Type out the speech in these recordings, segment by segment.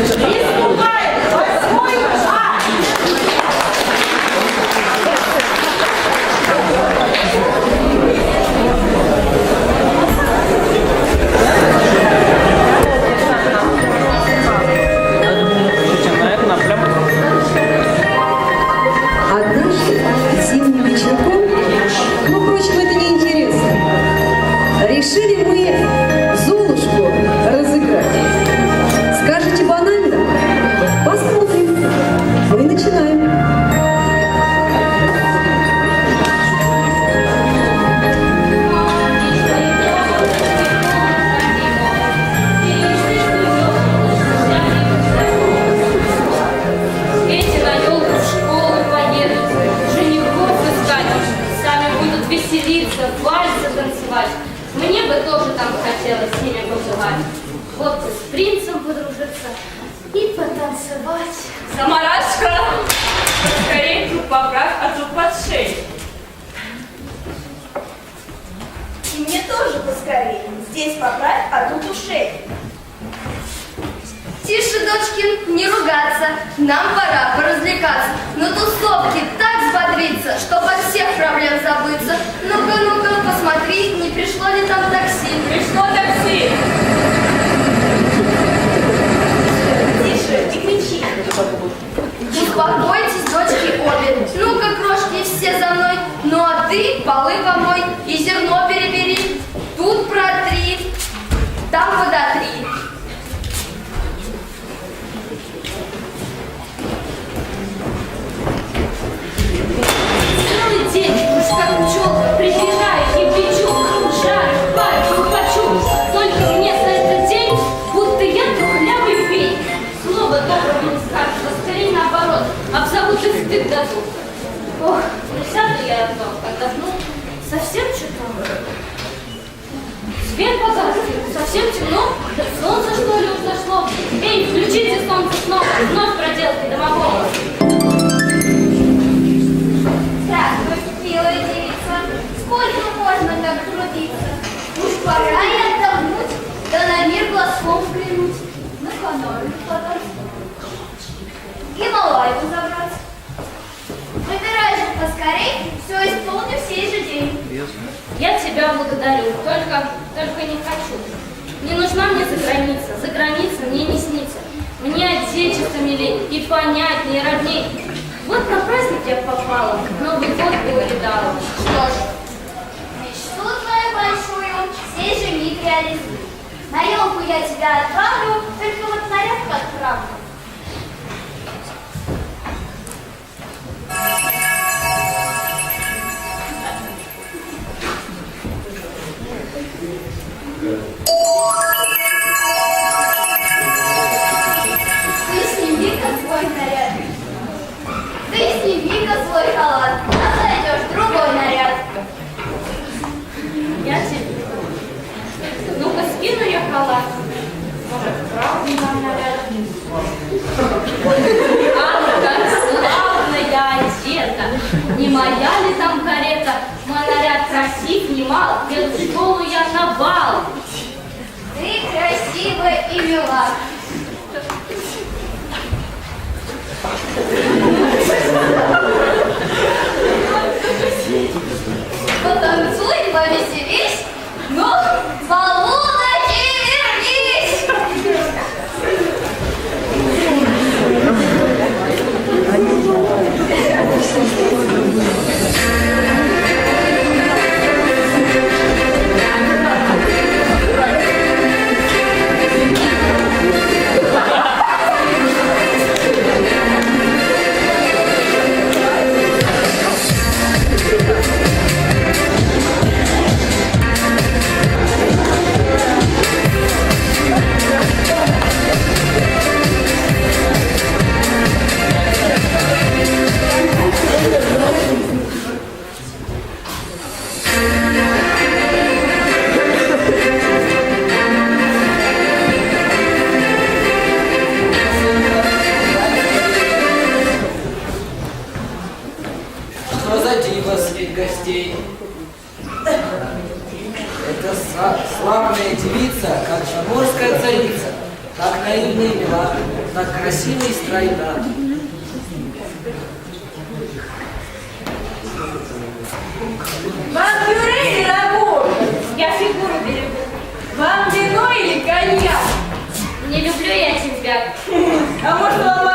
Yeah. А тут ушей. Тише, дочки, не ругаться. Нам пора поразвлекаться. На тусовке так взбодриться, чтоб от всех проблем забыться. Ну-ка, ну-ка, посмотри, не пришло ли там такси. Пришло такси. Тише, не кричи. Успокойтесь, дочки, обе. Ну-ка, крошки, все за мной. Ну а ты полы помой и зерно перебери. Гималайку забрать. Выбирай же поскорей, все исполню в сей же день. Я тебя благодарю, только, только не хочу. Не нужна мне за граница, за граница мне не снится. Мне отечество милей и понятнее, родней. Вот на праздник я попала, Новый год бы увидала. Что ж, мечту твою большую сей же миг реализуй. На елку я тебя отправлю, только вот наряд. Ты бал. Ты красивая и мила. Потанцуй, повеселись, ну, полуночи гостей? Это славная девица, как заморская царица, как наивная и мила. Так красиво и стройно. Вам пюре или рагу? Я фигуру берегу. Вам вино или коньяк? Не люблю я тебя. А может вам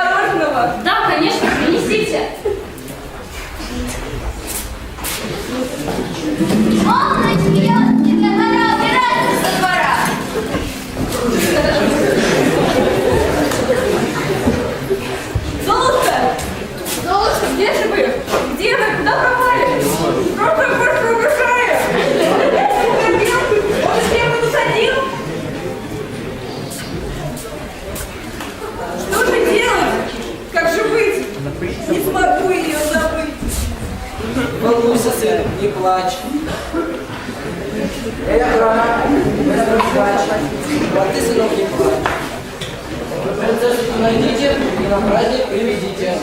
Найдите и на праздник приведите.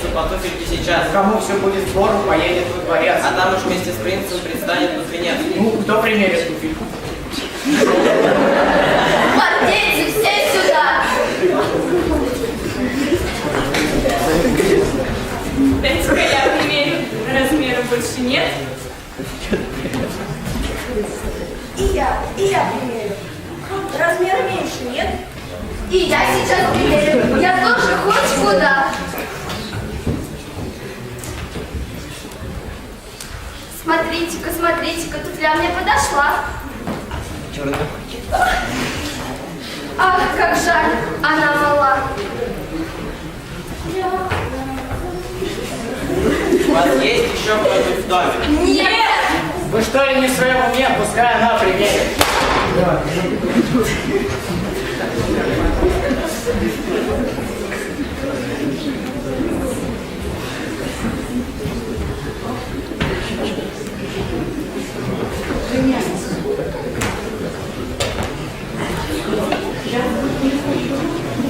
Принцу по туфельке сейчас. Кому все будет сбору, поедет во дворец. А там уж вместе с принцем предстанет тут венец. Ну, кто примерит туфельку? Гвардейцы, все сюда. Дайте-ка я примерю. Размера больше нет. И я, и я примерю. Размера меньше, нет? И я сейчас примерю. Я тоже хоть куда. Смотрите-ка, смотрите-ка, туфля мне подошла. Ах, как жаль, она мала. У вас есть еще кто-нибудь в доме? Нет! Вы что ли не в своем уме? Пускай она примерит. よろしくお願いします。